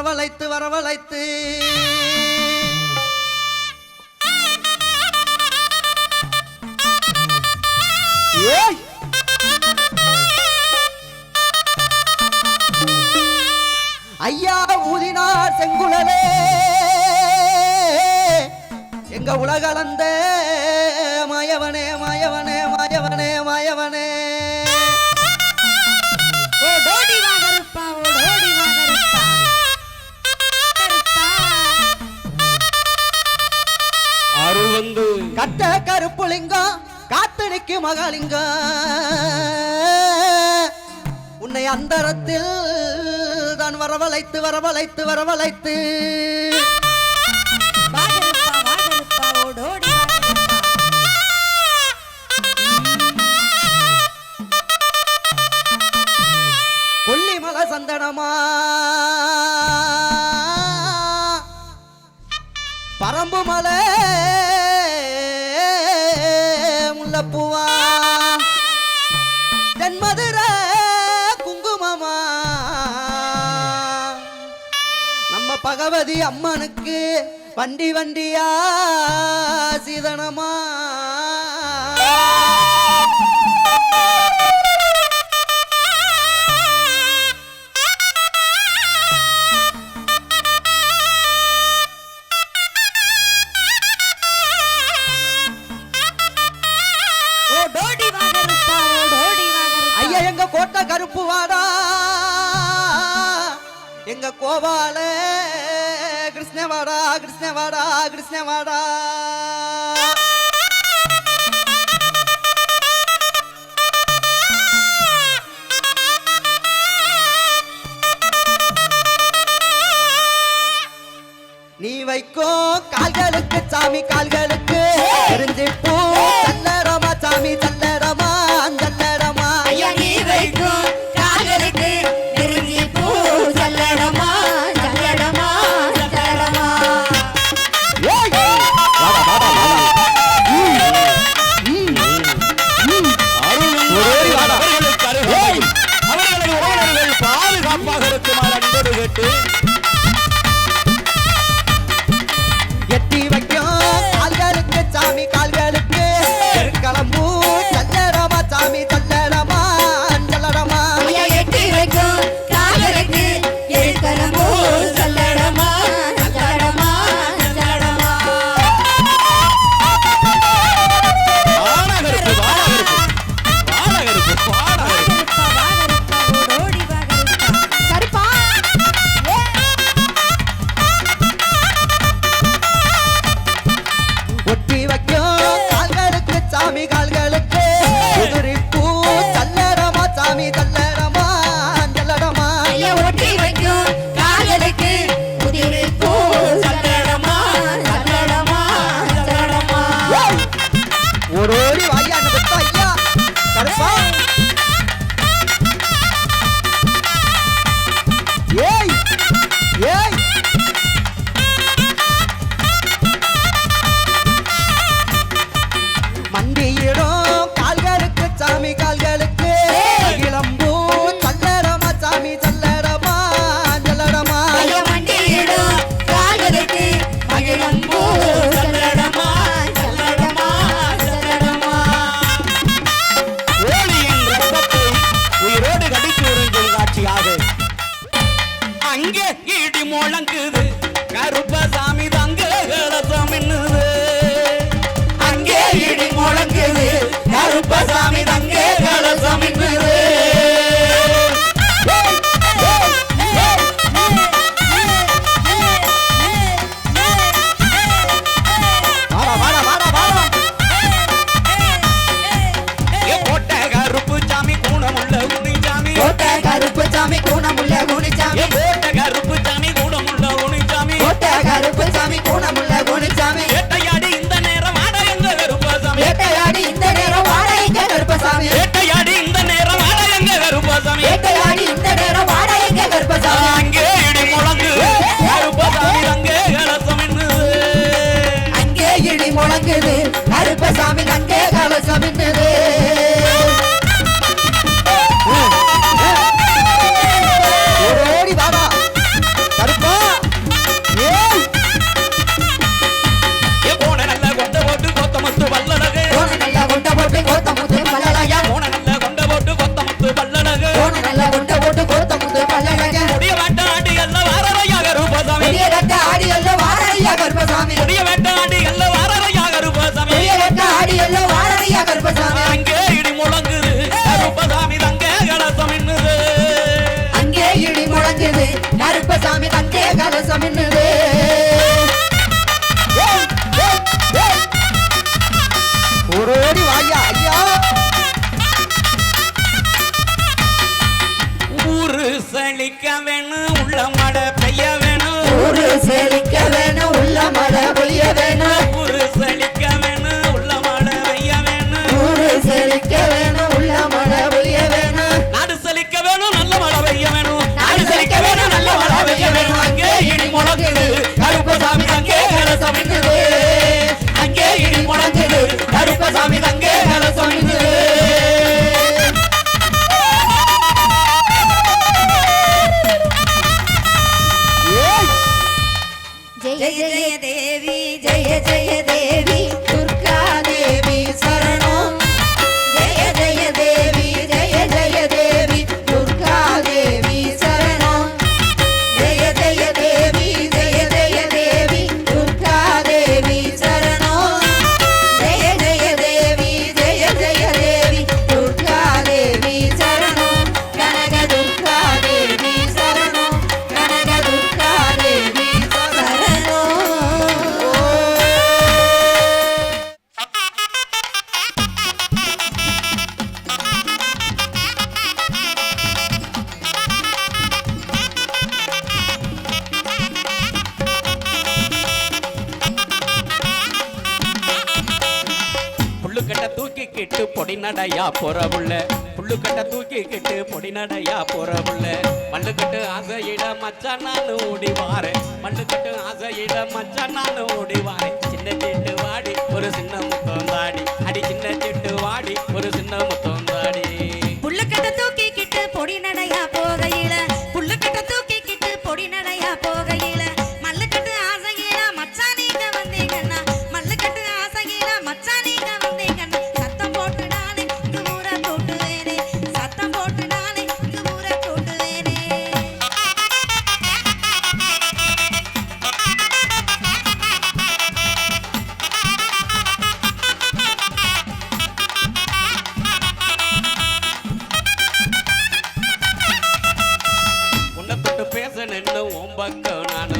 வரவழைத்து வரவழைத்து. நான் வரவழைத்து வரவழைத்து வரவழைத்து. கொல்லிமலை சந்தனமா. பரம்பு மலை. பார்வதி அம்மனுக்கு வண்டி வண்டியா சீதனமா? கிருஷ்ணவாடா கிருஷ்ணவாடா. நீ வைக்கோ கால்களுக்கு சாமி கால்களுக்கு. தெரிஞ்சு பூ சல்லரமா சாமி போற புள்ள புல்லு கட்ட தூக்கிக்கிட்டு பொடி நடையா போற புள்ள மல்லு கட்டு ஆசையிட மச்சான்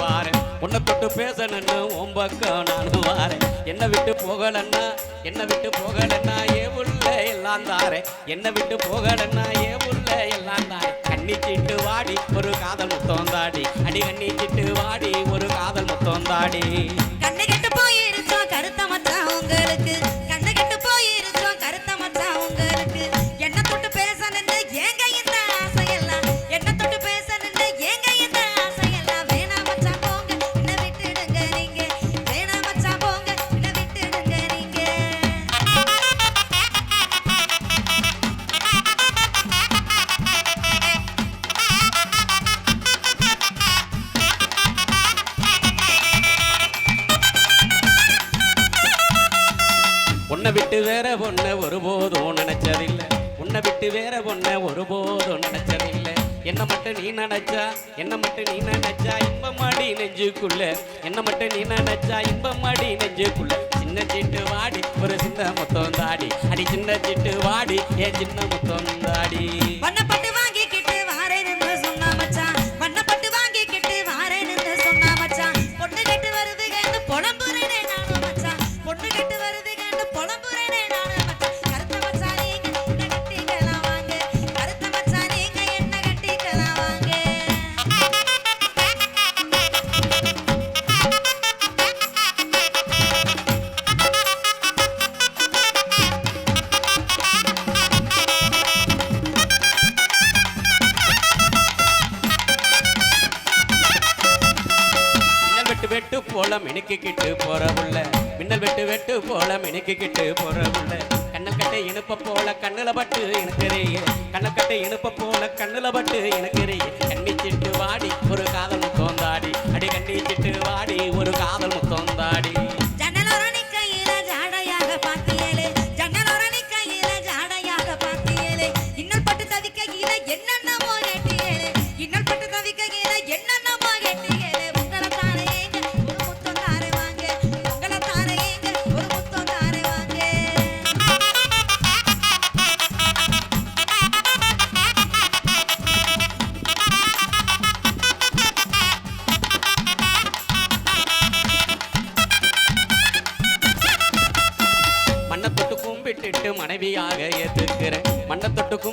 வாரேன். உன்னை தொட்டு பேசணுன்னு ஓம்பக்கம் நான் வாரேன். என்னை விட்டு போகலன்னா என்னை விட்டு போகலன்னா ஏ உள்ள எல்லாம் தாரேன் என்னை விட்டு போகலன்னா ஏ உள்ள எல்லாம் தாரேன் கண்ணி சிட்டு வாடி ஒரு காதல் முத்தம் தாடி. அடி கண்ணி சிட்டு வாடி ஒரு காதல் முத்தம் கண்ணி விட்டு வேற ஒன்ன ஒருபோதும் நினைச்சதில்லை. உன்னை விட்டு வேற ஒன்ன ஒருபோதும் நினைச்சதில்லை. என்ன மட்டும் நீ நினைச்சா என்ன மட்டும் நீ நினைச்சா இன்பமாடி நெஞ்சுக்குள்ள. என்ன மட்டும் நீ நினைச்சா இன்பமாடி நெஞ்சுக்குள்ள. சின்ன சீட்டு வாடி ஒரு சின்ன மொத்தம் தாடி. அடி சின்ன சீட்டு வாடி ஏன் சின்ன மொத்தம் தாடி?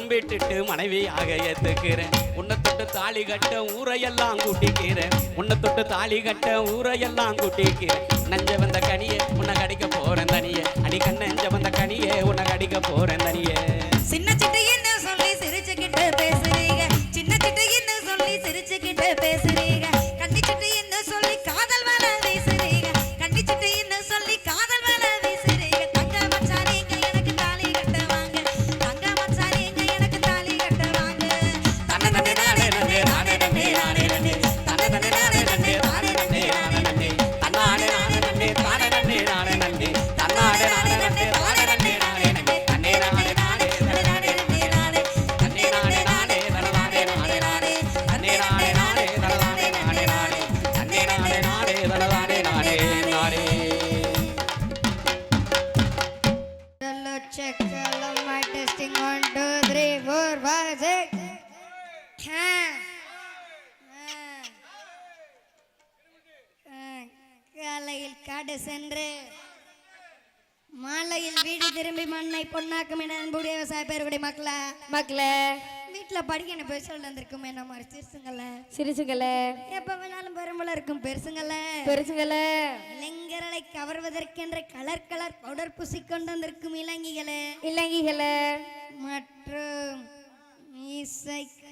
விட்டுட்டு மனைவி ஆக ஏத்துக்கிறேன் உன்னை தொட்டு தாலி கட்ட ஊரையெல்லாம் கூட்டிக்கிறேன். உன்னை தொட்டு தாலி கட்ட ஊரையெல்லாம் கூட்டிக்கிறேன். நஞ்ச வந்த கனியே உன்னை கடிக்க போறேன் தனியே. அடி கண்ண நஞ்ச வந்த கனியே உன்னை கடிக்க போறேன் தனியே. சின்ன சிட்டைன்னு மண்ணை பொன்னாக்கும் என அன்புடைய விவசாய பேருடைய மக்களா. மக்களே. வீட்டில் படிக்க போய் சொல்ல வந்திருக்கும் என்ன மாதிரி சிறுசுங்கள. சிரிச்சுங்களே எப்போ வேணாலும் பெரும்பல இருக்கும் பெருசுங்கள. பெருசுங்களே. இளைஞர்களை கவர்வதற்கென்ற கலர் கலர் பவுடர் பூசிக்கொண்டு வந்திருக்கும் இளங்கிகளே. இலங்கைகளே மற்றும் இசைக்காரர்களும்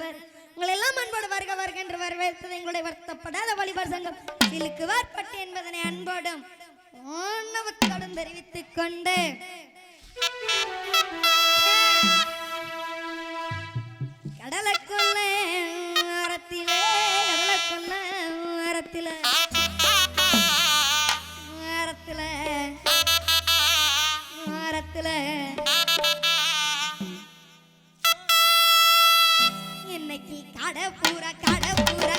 வர உங்களை எல்லாம் அன்போடு வருக வருக என்று வரவேற்பது எங்களுடைய வருத்தப்படாத வழிபார் சங்கம். சிலுக்கு வார்பட்டு என்பதனை அன்போடும் ஆணவத்தோடும் தெரிவித்துக் கொண்டு. கடலுக்குள்ள மரத்திலே கடலுக்குள்ள மரத்திலே மரத்திலே மரத்துல. இன்னைக்கு கடை பூரா கடை பூரா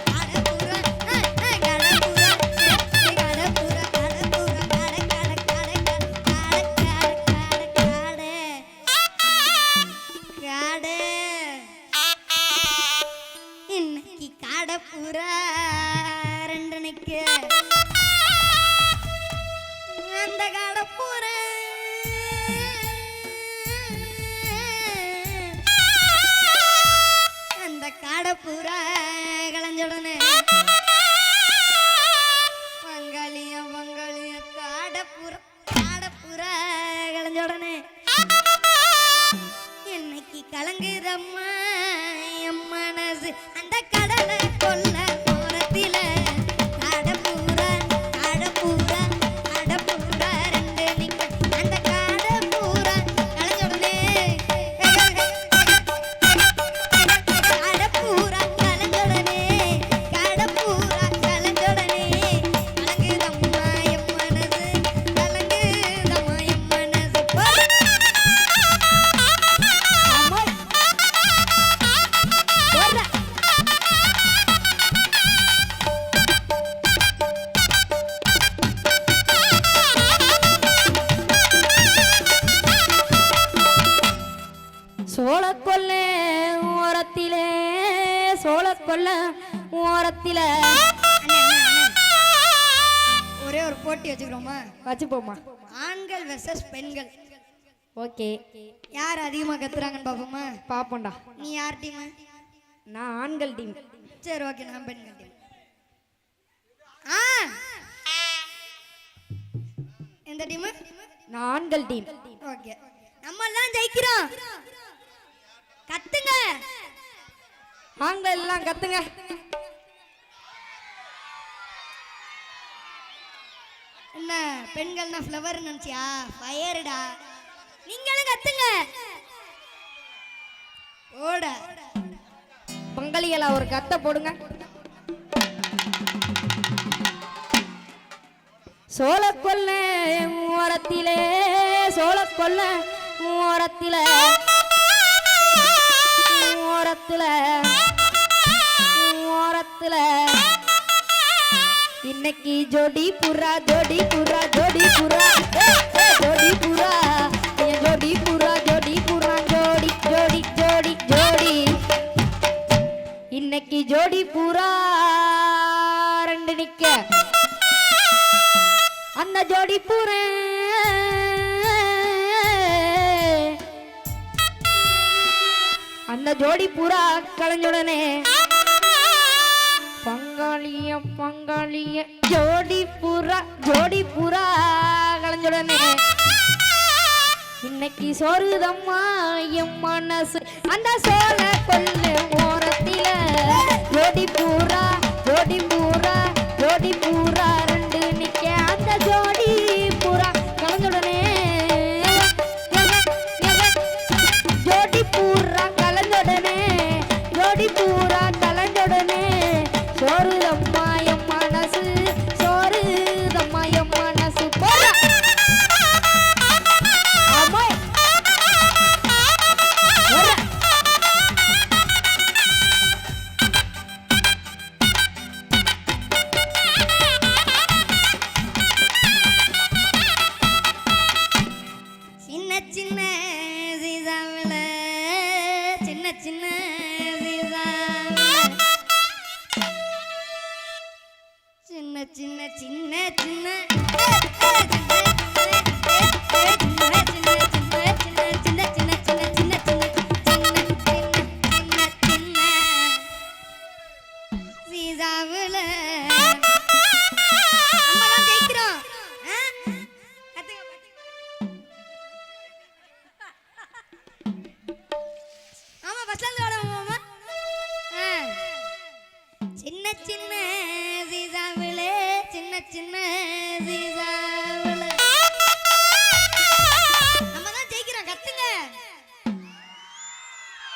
வச்சுப்போமா ஆண்கள் வெர்சஸ் பெண்கள். ஓகே. யார் அதிகமா கத்துறாங்கன்னு பாப்போமா? பாப்போம்டா. நீ யார் டீம்? நான் ஆண்கள் டீம். சரி ஓகே நான் பெண்கள் டீம். ஆ! எந்த டீம்? நான் ஆண்கள் டீம். ஓகே. நம்ம எல்லாம் ஜெயிக்கிறோம். கத்துங்க. ஆண்கள் எல்லாம் கத்துங்க. என்ன பெண்கள்னா ஃப்ளவர் நினைச்சியா? ஃபயர்டா நீங்களும் கத்துங்க. ஓட பங்காளிகளா ஒரு கத்தை போடுங்க. சோழ சோளக்கொல்ல ஓரத்திலே கொல்ல ஓரத்திலே ஓரத்துல ஓரத்துல இன்னைக்கு ஜோடி புறா ஜோடி புறா ஜோடி புறா. ஜோடி புறா. ஜோடி புறா ஜோடி புறா ஜோடி ஜோடி ஜோடி ஜோடி. இன்னைக்கு ஜோடி புறா. ரெண்டு நிக்க. அந்த ஜோடி புறா. அந்த ஜோடி புறா கலைஞ்சுடனே பங்காளிய பங்காளிய. ஜோடி புறா ஜோடி புறா கலைஞ்சுடனே இன்னைக்கு சோறுதம்மா என் மனசு. அந்த சோழ கொல்லு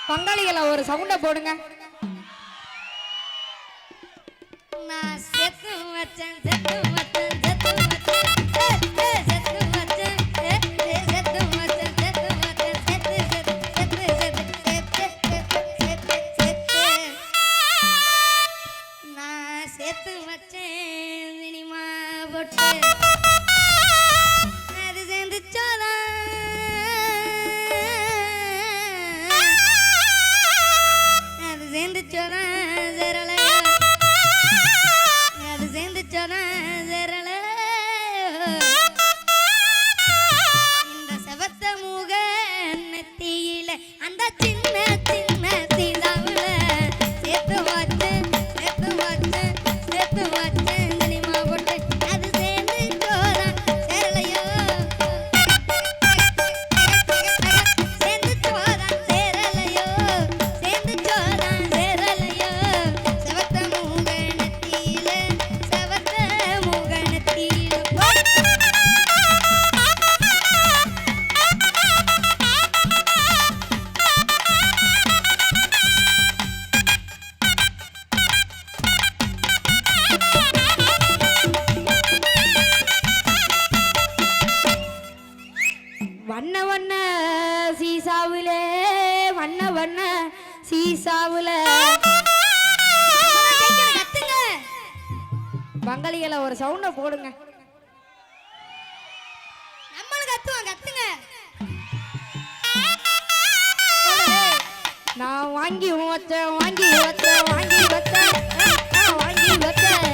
பங்காளிகளை ஒரு சவுண்ட போடுங்க. நான் செத்து வச்சேன் செத்து அது சவுண்ட போடுங்க. நம்மளும் கத்துவோம் கத்துங்க. நான் வாங்கி வச்சேன் வாங்கி வச்சேன் வாங்கி வச்சேன் நான் வாங்கி வச்சேன்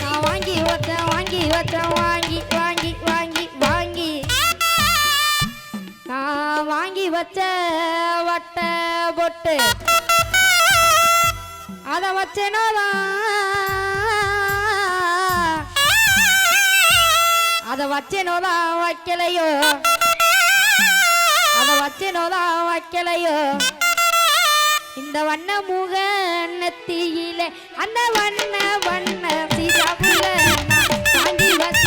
நான் வாங்கி வச்சேன் வாங்கி வச்சேன் வாங்கி வாங்கி வாங்கி வாங்கி. நான் வாங்கி வச்ச வட்ட பொட்டு. அதை வச்சேனோதான். அதை வச்சேனோதான் வைக்கலையோ? அதை வச்சேனோதான் வைக்கலையோ? இந்த வண்ண முக நெத்தியில அந்த வண்ண வண்ண சீசாவுல நான் வாங்கி வச்சேன்